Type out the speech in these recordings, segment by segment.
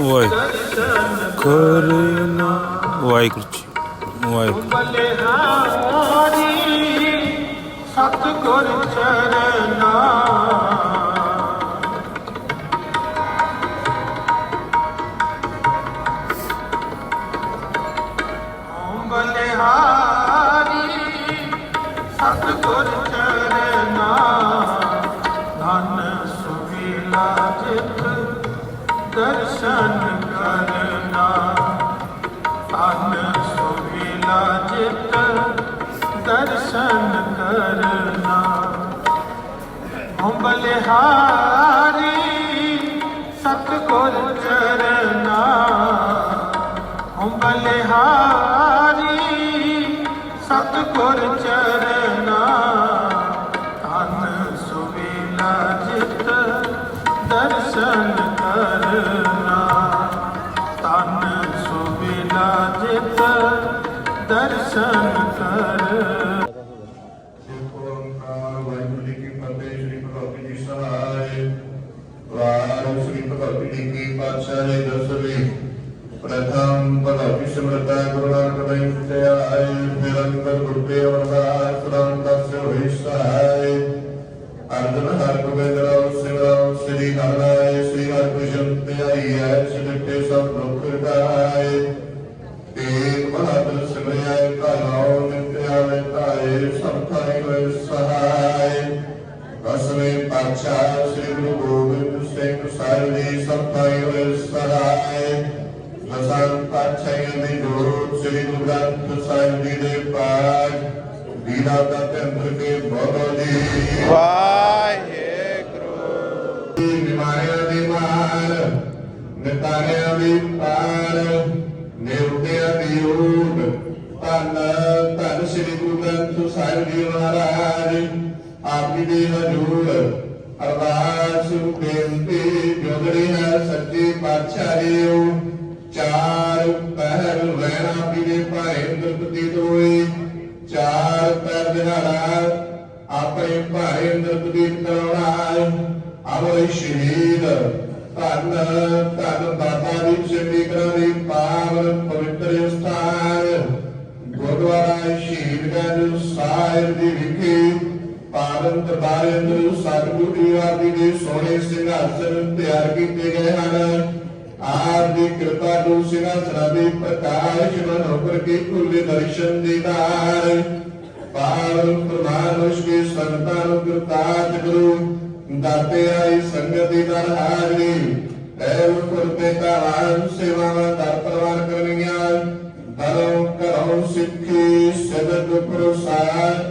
ਵਾਹਿਗੁਰੂ ਕਰੇ ਨਾ ਵਾਹਿਗੁਰੂ ਜੀ ਵਾਹਿਗੁਰੂ। ਬਲਿਹਾਰੀ ਸਤਿਗੁਰ ਚਰਨਾ ਬਲਿਹਾਰੀ, ਸਤਿਗੁਰ ਚਰਨਾ। ਹਮ ਬਲਿਹਾਰੀ, ਸਤਿਗੁਰ ਚਰਨਾ। ਧਨ ਸੁਵੀਲਾ ਜਿਤ ਦਰਸ਼ਨ ਕਰਨਾ। ਤਨ ਸੁਬਿਲਾ ਜਿਤ ਦਰਸ਼ਨ ਕਰ ਤੇ ਆਏ ਫਿਰ ਅਵਤਾਰ ਸਦਾਨ ਦਸ ਹੋਈ ਸਹਾਇ ਅਰਜਨ ਹਰ ਗੋਬਿੰਦ ਰਾਮ ਸਿੰਘ ਸ੍ਰੀ ਹਰਿ ਸ੍ਰੀ ਹਰਿ ਕ੍ਰਿਸ਼ਨ ਤੇ ਹੈ ਸਿੱਧੇ ਸਭ ਦੁੱਖ ਹਟਾਏ ਤੇਗ ਬਹਾਦਰ ਸਿਮਰਿਆ ਕਾਲਾਉ ਨਿਤਿ ਆਵੇ ਧਾਰੇ ਸਭ ਥਾਈ ਹੋਏ ਸਹਾਇ ਦਸਵੇਂ ਪਾਤਸ਼ਾਹ ਸ੍ਰੀ ਗੁਰੂ ਗੋਬਿੰਦ ਸਿੰਘ ਸਾਹਿਬ ਜੀ ਸਭ ਥਾਈ ਕੇ ਬੋਲੋ ਜੀ। ਵਾਹਿਗੁਰੂ। ਬਿਮਾਰੀਆਂ ਦੀ ਮਾਰ ਨਿਤਾਰਿਆਂ ਦੀ ਪਾਰ ਨਿਰੁਦਿਆਂ ਦੀ ਊਟ ਧੰਨ ਧੰਨ ਸ੍ਰੀ ਗੁਰੂ ਗ੍ਰੰਥ ਸਾਹਿਬ ਜੀ ਮਹਾਰਾਜ ਆਪ ਜੀ ਦੇ ਹਜ਼ੂਰ। ਅਰਦਾਸ ਬੇਨਤੀ ਜੋਗੜੀ ਹੈ ਸੱਚੇ ਪਾਤਸ਼ਾਹ ਜੀਓ। ਚਾਰ ਪਹਿਰ ਰਹਿਣਾ ਪੀ ਦੇ ਭਾਏ ਅੰਦਰ ਪ੍ਰਤੀਤ ਹੋਏ ਚਾਰ ਪੈਰ ਦਿਹਾੜਾ ਆਪਣੇ ਭਾਰੇ ਅੰਦਰ ਕਰਾਉਣਾ ਅਮਰ ਸ਼ਹੀਦ, ਧੰਨ ਧੰਨ ਬਾਬਾ ਦੀ ਚੰਡੀਗੜ੍ਹ ਦੀ ਪਾਵਨ ਪਵਿੱਤਰ ਸਥਾਨ ਗੁਰਦੁਆਰਾ ਸ਼ਹੀਦਗੰਜ ਸਾਹਿਬ ਦੀ ਵਿਖੇ, ਪਾਵਨ ਦਰਬਾਰ ਅੰਦਰ ਸਤਿਗੁਰੂ ਜੀ ਆਪ ਦੇ ਸੋਹਣੇ ਸਿੰਘਾਸਨ ਤਿਆਰ ਕੀਤੇ ਗਏ ਹਨ। ਆਪ ਦੀ ਕਿਰਪਾ ਤੋਂ ਸਿੰਘਾਸਨਾਂ ਦੇ ਪ੍ਰਕਾਸ਼ ਮਨੋਹਰ ਕੇ ਖੁੱਲੇ ਦਰਸ਼ਨ ਦੀਦਾਰ ਪਾਵਨ ਪ੍ਰਮਾਨੁਸ਼ ਕੇ ਸੰਤਾਂ ਨੂੰ ਕਿਰਤਾਜ ਗੁਰੂ ਦਾਤੇ ਆਈ ਸੰਗਤ ਦੀ ਦਰ ਹਾਜ਼ਰੀ। ਐਵ ਕੁਰਤੇ ਕਾਵਾਂ ਸੇਵਾਵਾਂ ਦਰ ਪ੍ਰਵਾਨ ਕਰਨੀਆਂ। ਦਰੋਂ ਕਰੋਂ ਸਿੱਖੀ ਸਬਦ ਪ੍ਰਸਾਦ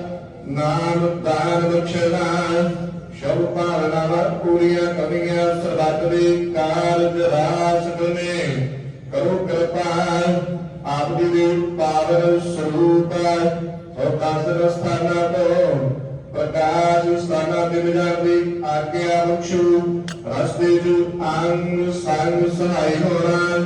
ਨਾਮ ਦਾਨ ਬਖਸ਼ਣਾ। ਸ਼ਬ ਭਾਵਨਾਵਾਂ ਪੂਰੀਆਂ ਕਮੀਆਂ ਸਰਬੱਤ ਕਾਰਜ ਰਾਸ ਗੁਨੇ ਕਰੋ ਕਿਰਪਾ, ਆਪ ਜੀ ਦੇ ਪਾਵਨ ਸਰੂਪ। ਹੋ ਕਾਸਰ ਸਥਾਨਾਂ ਤੋਂ ਪ੍ਰਕਾਸ਼ ਸਥਾਨਾਂ ਤੇ ਵਿਚਾਰ ਦੀ ਆਗਿਆ ਬਖਸ਼ੂ। ਰਸਤੇ ਚ ਅੰਗ ਸੰਗ ਸਹਾਈ ਹੋਣਾ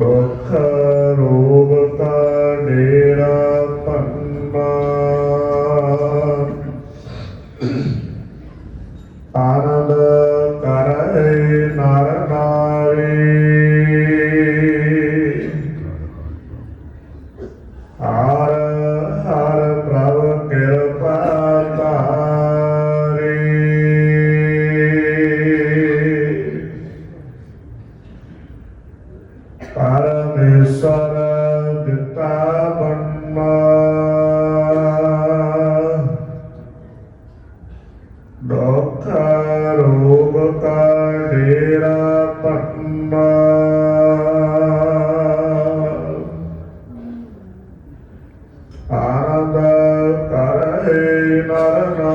But ஆனந்த கரை நரணா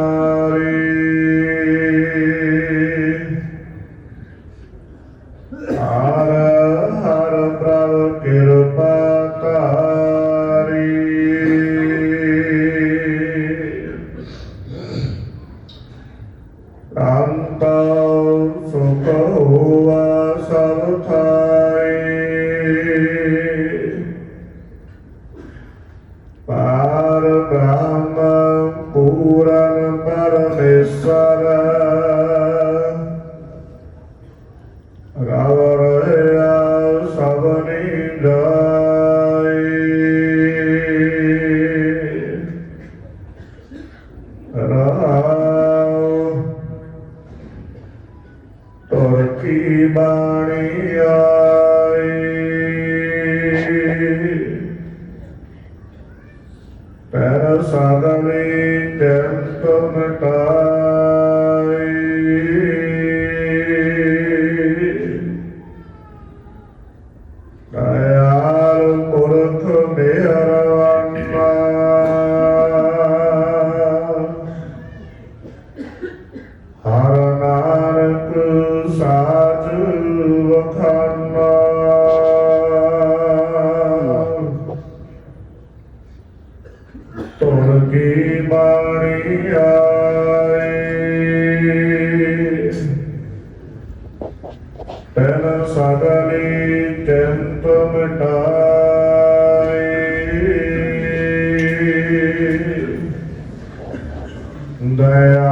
نورا برق الصلاة غور يا صبني داي راو تركي بان ਤੈਨ ਸਾਗਲੇ ਚਿੰਤ ਮਿਟਾਏ ਦਇਆ